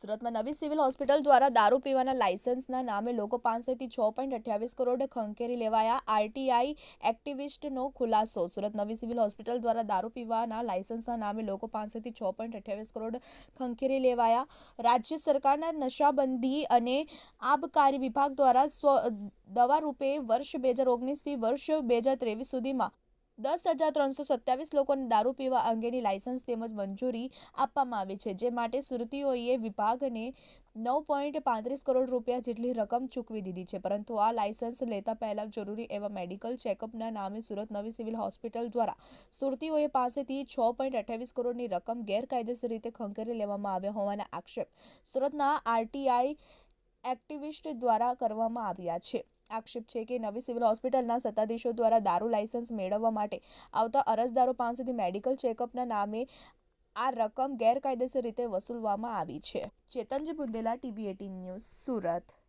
સુરતમાં નવી civil hospital દ્વારા દારૂ પીવાના લાયસન્સના નામે લોકો પાસેથી છ પોઈન્ટ અઠ્યાવીસ કરોડ ખંખેરી લેવાયા આરટીઆઈ એક્ટિવિસ્ટનો ખુલાસો. સુરત નવી સિવિલ હોસ્પિટલ દ્વારા દારૂ પીવાના લાયસન્સના નામે લોકો પાસેથી છ પોઈન્ટ અઠ્યાવીસ કરોડ ખંખેરી લેવાયા. રાજ્ય સરકારના નશાબંધી અને આબકારી વિભાગ દ્વારા સ્વ, દવા રૂપે વર્ષ બે હજાર ઓગણીસથી વર્ષ બે હજાર ત્રેવીસ સુધીમાં દસ હજાર ત્રણસો સત્યાવીસ લોકોને દારૂ પીવા અંગેની લાયસન્સ તેમજ મંજૂરી આપવામાં આવી છે, જે માટે સુરતીઓએ વિભાગને નવ પોઈન્ટ પાંત્રીસ કરોડ રૂપિયા જેટલી રકમ ચૂકવી દીધી છે. પરંતુ આ લાયસન્સ લેતા પહેલા જરૂરી એવા મેડિકલ ચેકઅપના નામે સુરત નવી સિવિલ હોસ્પિટલ દ્વારા સુરતીઓએ પાસેથી છ પોઈન્ટ અઠ્યાવીસ કરોડની રકમ ગેરકાયદેસર રીતે ખંખેરી લેવામાં આવ્યા હોવાના આક્ષેપ સુરતના આરટીઆઈ એક્ટિવિસ્ટ દ્વારા કરવામાં આવ્યા છે. આક્ષેપ છે કે નવી સિવિલ હોસ્પિટલના સત્તાધીશો દ્વારા દારૂ લાયસન્સ મેળવવા માટે આવતા અરજદારો પાસેથી મેડિકલ ચેકઅપના નામે આ રકમ ગેરકાયદેસર રીતે વસૂલવામાં આવી છે. Chetanji Bundela, TV eighteen news, Surat.